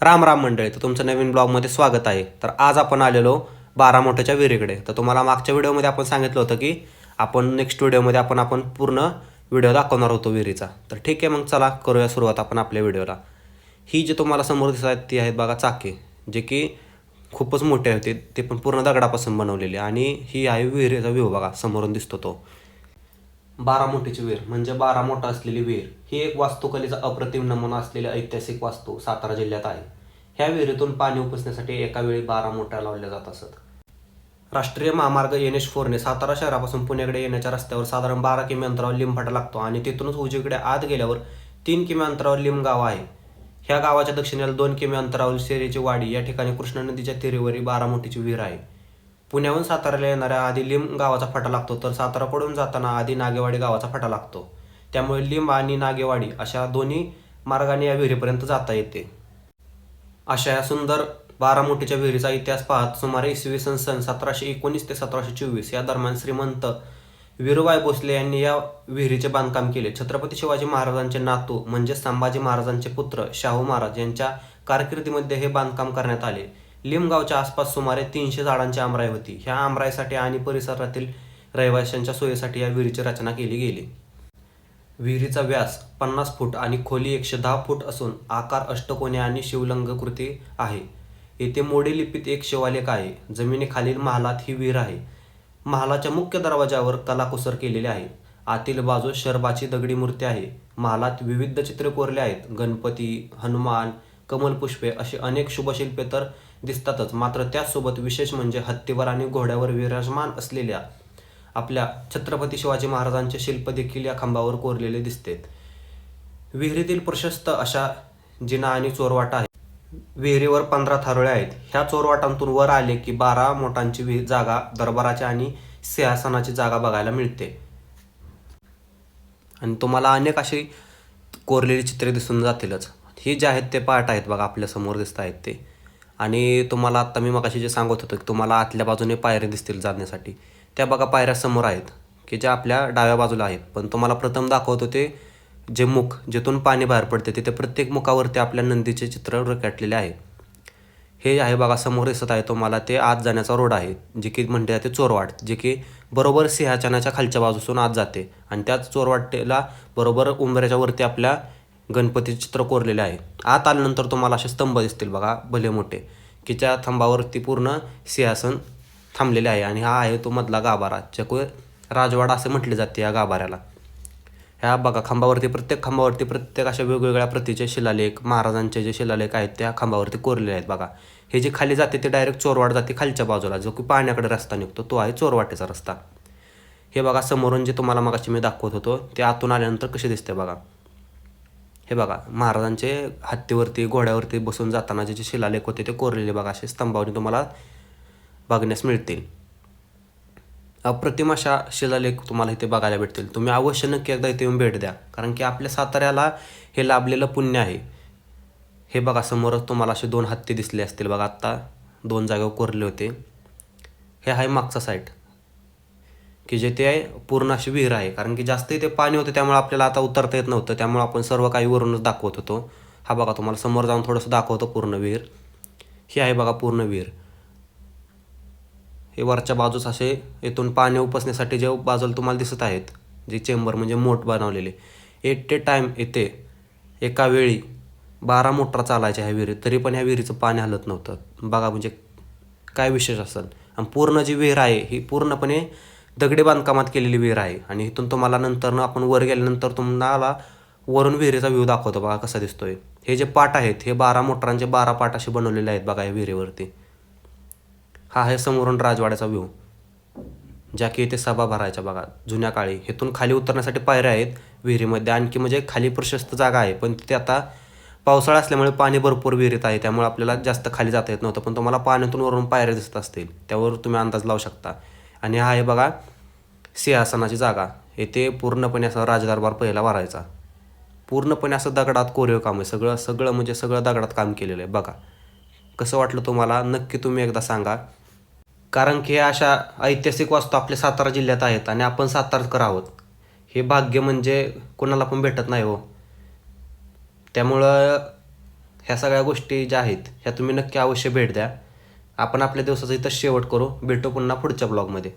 राम राम मंडळी तर तुमचं नवीन ब्लॉगमध्ये स्वागत आहे. तर आज आपण आलेलो बारा मोठ्याच्या विहिरीकडे. तर तुम्हाला मागच्या व्हिडिओमध्ये आपण सांगितलं होतं की आपण नेक्स्ट व्हिडिओमध्ये आपण आपण पूर्ण व्हिडिओ दाखवणार होतो विहिरीचा. तर ठीक आहे मग चला करूया सुरुवात आपण आपल्या व्हिडिओला. ही जी तुम्हाला समोर दिसत आहेत ती आहेत बघा चाके जे की खूपच मोठे होते ते पण पूर्ण दगडापासून बनवलेले आणि ही आहे विहिरीचा व्ह्यू बघा समोरून दिसतो तो. बारा मोठीची वेर म्हणजे बारा मोठा असलेली वेर ही एक वास्तुकलेचा अप्रतिम नमुना असलेली ऐतिहासिक वास्तू सातारा जिल्ह्यात आहे. ह्या विहिरीतून पाणी उपसण्यासाठी एका वेळी बारा मोठ्या लावल्या जात असत. राष्ट्रीय महामार्ग एन एच फोरने सातारा शहरापासून पुण्याकडे येण्याच्या रस्त्यावर साधारण बारा किमी अंतरावर लिंबाटा लागतो आणि तिथूनच उजवीकडे आत गेल्यावर तीन किमी अंतरावर लिंब गाव आहे. ह्या गावाच्या दक्षिणेला दोन किमी अंतरावर शेरेची वाडी या ठिकाणी कृष्णा नदीच्या तीरेवरी बारा मोठीची विहीर आहे. पुण्याहून साताऱ्याला येणाऱ्या आधी लिंब गावाचा फाटा लागतो तर साताराकडून जाताना आधी नागेवाडी गावाचा फाटा लागतो. त्यामुळे लिंब आणि नागेवाडी अशा दोन्ही मार्गाने या विहिरीपर्यंत जाता येते. अशा या सुंदर बारामोटीच्या विहिरीचा इतिहास पाहत सुमारे इसवी सन सन सतराशे एकोणीस ते सतराशे चोवीस या दरम्यान श्रीमंत वीरबाई भोसले यांनी या विहिरीचे बांधकाम केले. छत्रपती शिवाजी महाराजांचे नातू म्हणजे संभाजी महाराजांचे पुत्र शाहू महाराज यांच्या कारकिर्दीमध्ये हे बांधकाम करण्यात आले. लिमगावच्या आसपास सुमारे तीनशे झाडांची आमराई होती. ह्या आमराईसाठी आणि परिसरातील रहिवाशांच्या सोयीसाठी या विहिरीची रचना केली गेली. विहिरीचा व्यास पन्नास फूट आणि खोली एकशे दहा फूट असून आकार अष्टकोने आणि शिवलंगकृती आहे. येथे मोडी लिपीत एक शिवालेख आहे. जमिनीखालील महालात ही विहीर आहे. महालाच्या मुख्य दरवाजावर कलाकुसर केलेले आहे. आतील बाजूस शरबाची दगडी मूर्ती आहे. महालात विविध चित्रे कोरले आहेत. गणपती हनुमान कमलपुष्पे अशी अनेक शुभशिल्पे तर दिसतातच. मात्र त्याचसोबत विशेष म्हणजे हत्तीवर आणि घोड्यावर विराजमान असलेल्या आपल्या छत्रपती शिवाजी महाराजांचे शिल्प देखील या खांबावर कोरलेले दिसते विहिरीतील प्रशस्त अशा जिना आणि चोरवाटा आहे विहिरीवर पंधरा थारोळ्या आहेत. ह्या चोरवाटांतून वर आले की बारा मोठांची जागा दरबाराची आणि सिंहासनाची जागा बघायला मिळते. आणि तुम्हाला अनेक अशी कोरलेली चित्रे दिसून जातीलच. हे जे आहेत ते पार्ट आहेत बघा आपल्यासमोर दिसत आहेत ते. आणि तुम्हाला आत्ता मी मगाशी जे सांगत होतो की तुम्हाला आतल्या बाजूने पायऱ्या दिसतील जाण्यासाठी. त्या बघा पायऱ्या समोर आहेत की ज्या आपल्या डाव्या बाजूला आहेत. पण तुम्हाला प्रथम दाखवत होते जे मुख जिथून पाणी बाहेर पडते तिथे प्रत्येक मुखावरती आपल्या नंदीचे चित्र रेखाटलेले आहे. हे आहे बघा समोर दिसत आहे तुम्हाला ते आत जाण्याचा रोड आहे जे की म्हणते जाते चोरवाट जे की बरोबर सिंहाचनाच्या खालच्या बाजूसून आत जाते. आणि त्याच चोरवाटेला बरोबर उंबऱ्याच्या वरती आपल्या गणपतीचे चित्र कोरलेले आहे. आत आल्यानंतर तुम्हाला असे स्तंभ दिसतील बघा भले मोठे. की त्या थंबावरती पूर्ण सिंहासन थांबलेले आहे आणि हा आहे तो मधला गाभारा ज्याको राजवाडा असे म्हटले जाते या गाभाऱ्याला. ह्या बघा खांबावरती प्रत्येक खांबावरती प्रत्येक अशा वेगवेगळ्या प्रतीचे शिलालेख महाराजांचे जे शिलालेख आहेत त्या खांबावरती कोरलेले आहेत बघा. हे जे खाली जाते ते डायरेक्ट चोरवाट जाते खालच्या बाजूला जो की पाण्याकडे रस्ता निघतो तो आहे चोरवाटेचा रस्ता. हे बघा समोरून जे तुम्हाला मगाशी मी दाखवत होतो ते आतून आल्यानंतर कसे दिसते बघा. हे बघा महाराजांचे हत्तीवरती घोड्यावरती बसून जाताना जे जे शिलालेख होते ते कोरलेले बघा असे स्तंभावरून तुम्हाला बघण्यास मिळतील. अप्रतिम अशा शिलालेख तुम्हाला इथे बघायला भेटतील. तुम्ही अवश्य नक्की एकदा इथे येऊन भेट द्या कारण की आपल्या साताऱ्याला हे लाभलेलं पुण्य आहे. हे बघा समोरच तुम्हाला असे दोन हत्ती दिसले असतील बघा आत्ता दोन जागेवर कोरले होते. हे आहे मागचा साईट की जे ते पूर्ण अशी विहीर आहे. कारण की जास्त इथे पाणी होतं त्यामुळे आपल्याला आता उतरता येत नव्हतं. त्यामुळे आपण सर्व काही वरूनच दाखवत होतो. हा बघा तुम्हाला समोर जाऊन थोडंसं दाखवतो पूर्ण विहीर. ही आहे बघा पूर्ण विहीर. हे वरच्या बाजूस असे येथून पाणी उपसण्यासाठी जे बाजूला तुम्हाला दिसत आहेत जे चेंबर म्हणजे मोठ बनवलेले एट ए टाईम येते एका वेळी बारा मोटरा चालायच्या ह्या विहिरीत तरी पण ह्या विहिरीचं पाणी हलत नव्हतं. बघा म्हणजे काय विशेष असेल. आणि पूर्ण जी विहीर आहे ही पूर्णपणे दगडी बांधकामात केलेली विहीर आहे आणि इथून तुम्हाला नंतर आपण वर गेल्यानंतर तुम्हाला वरून विहिरीचा व्ह्यू दाखवतो बघा कसा दिसतोय. हे जे पाट आहेत हे बारा मोटरांचे बारा पाट असे बनवलेले आहेत बघा या विहिरीवरती. हा आहे समोरून राजवाड्याचा व्ह्यू ज्या की इथे सभा भरायच्या बघा जुन्या काळी. इथून खाली उतरण्यासाठी पायऱ्या आहेत विहिरीमध्ये. आणखी म्हणजे खाली प्रशस्त जागा आहे पण तिथे आता पावसाळा असल्यामुळे पाणी भरपूर विहिरीत आहे. त्यामुळे आपल्याला जास्त खाली जाता येत नव्हतं पण तुम्हाला पाण्यातून वरून पायऱ्या दिसत असतील. त्यावर तुम्ही अंदाज लावू शकता. आणि हा आहे बघा सिंहासनाची जागा. येथे पूर्णपणे असा राजदरबार पहिला भरायचा. पूर्णपणे असं दगडात कोरीव काम आहे. सगळं सगळं म्हणजे सगळं दगडात काम केलेलं आहे. बघा. कसं वाटलं तुम्हाला? नक्की तुम्ही एकदा सांगा. कारण की ह्या अशा ऐतिहासिक वास्तू आपल्या सातारा जिल्ह्यात आहेत आणि आपण सातारकर आहोत. हे भाग्य म्हणजे कोणाला पण भेटत नाही हो. त्यामुळं ह्या सगळ्या गोष्टी ज्या आहेत ह्या तुम्ही नक्की अवश्य भेट द्या. आपण आपल्या दिवसाचा इथं शेवट करू. भेटू पुन्हा पुढच्या ब्लॉगमध्ये.